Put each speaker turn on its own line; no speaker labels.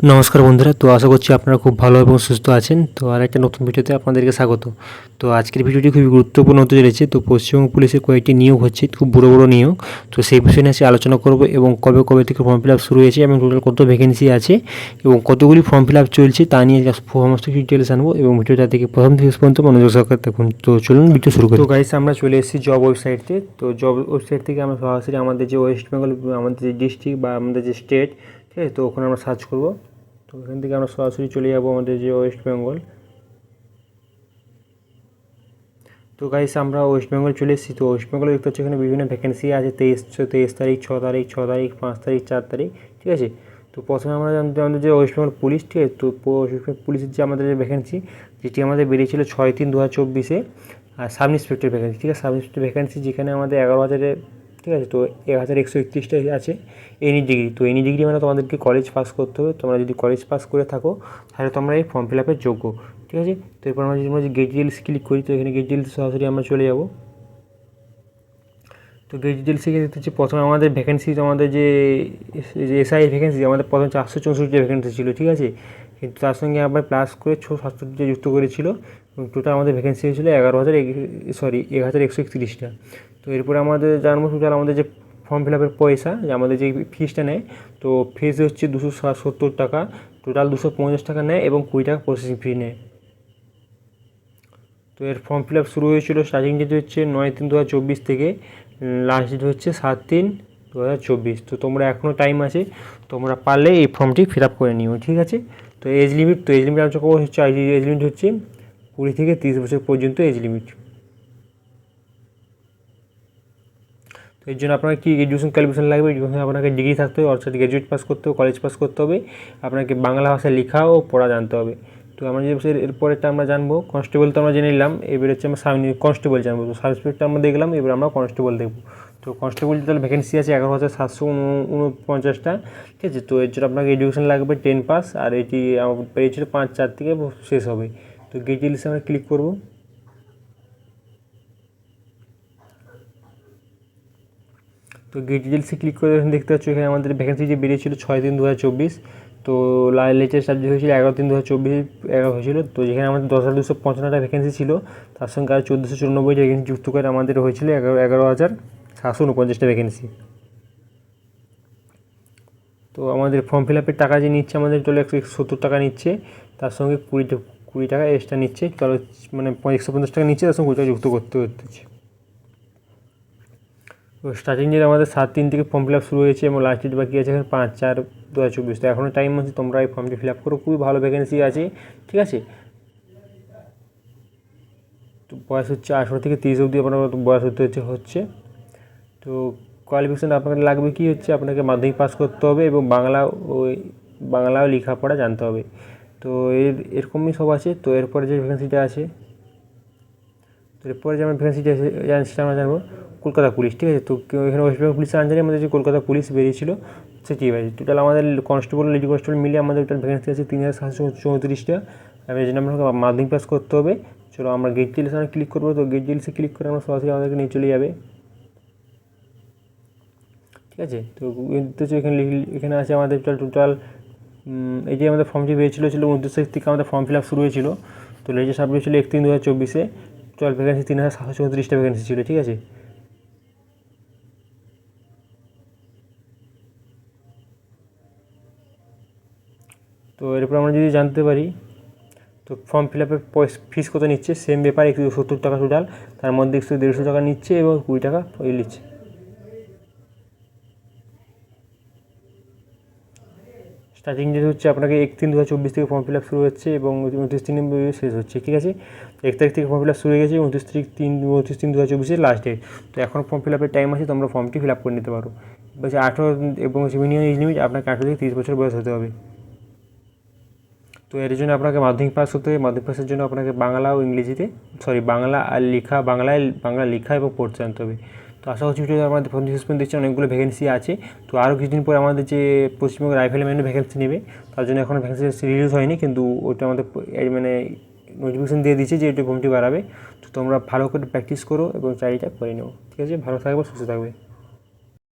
নমস্কার বন্ধুরা, তো আশা করছি আপনারা খুব ভালো এবং সুস্থ আছেন। তো আর একটা নতুন ভিডিওতে আপনাদেরকে স্বাগত। তো আজকের ভিডিওটি খুবই গুরুত্বপূর্ণ হতে চলেছে। তো পশ্চিমবঙ্গ পুলিশের কয়েকটি নিয়োগ হচ্ছে, খুব বড় বড় নিয়োগ। তো সেই বিষয়ে নিয়ে আলোচনা করব এবং কবে কবে থেকে ফর্ম ফিল আপ শুরু হয়েছে এবং টোটাল কত ভ্যাকেন্সি আছে এবং কতগুলি ফর্ম ফিল আপ চলছে তা নিয়ে সমস্ত কিছু ডিটেলস আনব এবং ভিডিওটা থেকে প্রথম থেকে পর্যন্ত মনোযোগ সহকারে দেখুন। তো চলুন ভিডিও শুরু করি। তো গাইস আমরা চলে এসেছি জব ওয়েবসাইটে তো। জব ওয়েবসাইট থেকে আমরা সরাসরি আমাদের যে ওয়েস্ট বেঙ্গল আমাদের যে ডিস্ট্রিক্ট বা আমাদের যে স্টেট ঠিক আছে তো ওখানে আমরা সার্চ করব। তো এখান থেকে আমরা সরাসরি চলে যাব আমাদের যে ওয়েস্ট বেঙ্গল তো গাইস আমরা ওয়েস্ট বেঙ্গল চলে এসেছি। তো ওয়েস্ট বেঙ্গলে দেখতে হচ্ছে এখানে বিভিন্ন ভ্যাকেন্সি আছে। তেইশ তেইশ তারিখ, ছ তারিখ ছ তারিখ, পাঁচ তারিখ, চার তারিখ, ঠিক আছে? তো প্রথমে আমরা জানতে আমাদের যে ওয়েস্ট বেঙ্গল পুলিশ ঠিক আছে? তো ওয়েস্ট বেঙ্গল পুলিশের যে আমাদের যে ভ্যাকেন্সি যেটি আমাদের বেরিয়েছিল ছয় তিন দু হাজার চব্বিশে, আর সাব ইন্সপেক্টর ভ্যাকেন্সি ঠিক আছে? সাব ইন্সপেক্টর ভ্যাকেন্সি যেখানে আমাদের এগারো হাজারে ঠিক আছে? তো এক হাজার একশো একত্রিশটা আছে এনি ডিগ্রি তো এনি ডিগ্রি মানে তোমাদেরকে কলেজ পাস করতে হবে। তোমরা যদি কলেজ পাস করে থাকো, তাহলে তোমরা এই ফর্ম ফিল আপের যোগ্য। ঠিক আছে? তো এরপর আমরা যদি আমরা গেট ডিটেলস ক্লিক করি, তো এখানে গেট ডিটেলস সরাসরি আমরা চলে যাব। তো গেট ডিটেলসে গিয়ে দেখতে হচ্ছে প্রথমে আমাদের ভ্যাকেন্সি আমাদের যে এসআই ভ্যাকেন্সি আমাদের প্রথমে চারশো চৌষট্টি ভ্যাকেন্সি ছিল। ঠিক আছে? কিন্তু তার সঙ্গে আবার প্লাস করে ছ সাতষট্টিটা যুক্ত করেছিল। টোটাল আমাদের ভ্যাকেন্সি হয়েছিল এগারো হাজার সরি এক হাজার একশো একত্রিশটা। তো এরপরে আমাদের জানব টোটাল আমাদের যে ফর্ম ফিল আপের পয়সা, যে আমাদের যে ফিসটা নেয়, তো ফিস হচ্ছে দুশো সত্তর টাকা। টোটাল দুশো পঞ্চাশ টাকা নেয় এবং কুড়ি টাকা প্রসেসিং ফি নেয়। তো এর ফর্ম ফিল আপ শুরু হয়েছিল স্টার্টিং ডেট হচ্ছে নয় তিন দু হাজার চব্বিশ থেকে লাস্ট ডেট হচ্ছে সাত তিন দু হাজার চব্বিশ। তো তোমরা এখনও টাইম আছে, তোমরা পারলে এই ফর্মটি ফিল আপ করে নিও, ঠিক আছে? তো এজ লিমিট তো এজ লিমিট আলোচনা করব হচ্ছে এজ লিমিট হচ্ছে, কুড়ি থেকে তিরিশ বছর পর্যন্ত এজ লিমিট তো এর জন্য আপনার কী এডুকেশন কোয়ালিফিকেশন লাগবে? এডুকেশন আপনাকে ডিগ্রি থাকতে হবে, অর্থাৎ গ্র্যাজুয়েট পাস করতে হবে কলেজ পাস করতে হবে, আপনাকে বাংলা ভাষায় লেখা ও পড়া জানতে হবে। তো আমরা যে এরপরেরটা আমরা জানব কনস্টেবল তো আমরা জেনে নিলাম, এবার হচ্ছে আমরা সাব কনস্টেবল জানব। তো সাব ইন্সপেক্টর আমরা দেখলাম, এবার আমরা কনস্টেবল দেখব। তো কনস্টেবল তাহলে ভ্যাকেন্সি আছে এগারো হাজার সাতশো উনপঞ্চাশটা, ঠিক আছে? তো এর জন্য আপনাকে এডুকেশন লাগবে টেন পাস আর এটি আমার পেয়েছিল পাঁচ চার থেকে শেষ হবে। তো গেট আমরা ক্লিক করব। তো গেট ডিটেলসে ক্লিক করে দেখতে পাচ্ছ এখানে আমাদের ভ্যাকেন্সি যে বেরিয়েছিল ছয় তিন দু হাজার চব্বিশ, তো লেটেস্ট সাবজেক্ট হয়েছিল এগারো তিন দু হাজার চব্বিশ এগারো হয়েছিল, তো যেখানে আমাদের দশ হাজার দুশো পঞ্চান্নটা ভ্যাকেন্সি ছিল, তার সঙ্গে আর চোদ্দোশো চুরানব্বইটা ভ্যাকেন্সি যুক্ত করে আমাদের হয়েছিল এগারো এগারো হাজার সাতশো উনপঞ্চাশটা ভ্যাকেন্সি তো আমাদের ফর্ম ফিল আপের টাকা যে নিচ্ছে আমাদের টোটাল একশো সত্তর টাকা নিচ্ছে, তার সঙ্গে কুড়ি কুড়ি টাকা এক্সট্রা নিচ্ছে তাহলে মানে একশো পঞ্চাশ টাকা নিচ্ছে, তার সঙ্গে কুড়ি টাকা যুক্ত করতে হচ্ছে। স্টার্টিং ডেট আমাদের সাত তিন থেকে ফর্ম ফিল আপ শুরু হয়েছে এবং লাস্ট ডেট বাকি আছে এখন পাঁচ চার দু হাজার চব্বিশ। তো এখনও টাইম আছে তোমরা এই ফর্মটি ফিল আপ করো, খুবই ভালো ভ্যাকেন্সি আছে, ঠিক আছে? তো বয়স হচ্ছে আঠেরো থেকে তিরিশ অবধি আপনার বয়স হতে হচ্ছে হচ্ছে। তো কোয়ালিফিকেশান আপনাকে লাগবে কি হচ্ছে, আপনাকে মাধ্যমিক পাস করতে হবে এবং বাংলা ওই বাংলাও লেখাপড়া জানতে হবে। তো এর, এরকমই সব আছে, তো এরপরে যে ভ্যাকেন্সিটা আছে, তো এরপরে যে আমরা ভ্যাকেন্সিটা আছে সেটা আমরা জানব। কলকাতা পুলিশ, ঠিক আছে? তো এখানে ওয়েস্ট বেঙ্গল পুলিশের আন্ডারে আমাদের যে কলকাতা পুলিশ বেরিয়েছিল সেটি আছে টোটাল আমাদের কনস্টেবল লেডি কনস্টেবল মিলে আমাদের টোটাল ভ্যাকেন্সি আছে তিন হাজার সাতশো চৌত্রিশটা। এবার এই আমাকে মাধ্যমিক পাস করতে হবে। চলো আমরা গেট ডিটেলসে আমরা ক্লিক করব। তো গেট ডিটেলসে ক্লিক করে আমরা সরাসরি আমাদেরকে নিয়ে চলে যাবে। ঠিক আছে? তো এখানে এখানে আছে আমাদের টোটাল টোটাল এই যে আমাদের ফর্মটি বেরিয়েছিল ছিল উনত্রিশ তারিখ থেকে আমাদের ফর্ম ফিল আপ শুরু হয়েছিল। তো লেটেস্ট আপডেট ছিল একত্রিশ দু হাজার চব্বিশে। টোটাল ভ্যাকেন্সি তিন হাজার সাতশো চৌত্রিশটা ভ্যাকেন্সি ছিল, ঠিক আছে? তো এরপর আমরা যদি জানতে পারি, তো ফর্ম ফিল আপের ফিস কত নিচ্ছে? সেম ব্যাপার, একশো সত্তর টাকা টোটাল তার মধ্যে একশো দেড়শো টাকা নিচ্ছে এবং কুড়ি টাকা ওই নিচ্ছে। স্টার্টিং ডেট হচ্ছে আপনাকে এক তিন দু হাজার চব্বিশ থেকে ফর্ম ফিল আপ শুরু হচ্ছে এবং উনত্রিশ তিন শেষ হচ্ছে, ঠিক আছে? এক তারিখ থেকে ফর্ম ফিল আপ শুরু হয়ে গেছে, উনত্রিশ তারিখ তিন, উনত্রিশ তিন দু হাজার লাস্ট ডেট তো এখন ফর্ম ফিল আপের টাইম আছে, তোমরা ফর্মটি ফিল আপ করে নিতে পারো। বলছে আঠেরো এবং মিনিমাম এজ লিমিট আপনাকে আঠেরো থেকে তিরিশ বছর বয়স হতে হবে। তো এর জন্য আপনাকে মাধ্যমিক পাস হতে হবে। মাধ্যমিক পাসের জন্য আপনাকে বাংলা ও ইংরেজিতে সরি বাংলা আর লেখা, বাংলায়, বাংলা লেখা এবং পড়তে জানতে হবে। তো আশা করছি ভিডিওতে আমাদের রেসপন্স দিচ্ছে অনেকগুলো ভ্যাকেন্সি আছে। তো আরও কিছুদিন পরে আমাদের যে পশ্চিমবঙ্গ রাইফেলম্যানের ভ্যাকেন্সি নেবে, তার জন্য এখনও ভ্যাকেন্সি রিলিজ হয়নি, কিন্তু ওটা আমাদের মানে নোটিফিকেশন দিয়ে দিচ্ছে যে এটা ফর্মটি বাড়াবে। তো তোমরা ভালো করে প্র্যাকটিস করো এবং চাকরিটা করে নেও। ঠিক আছে? ভালো থাকবে, সুস্থ থাকবে।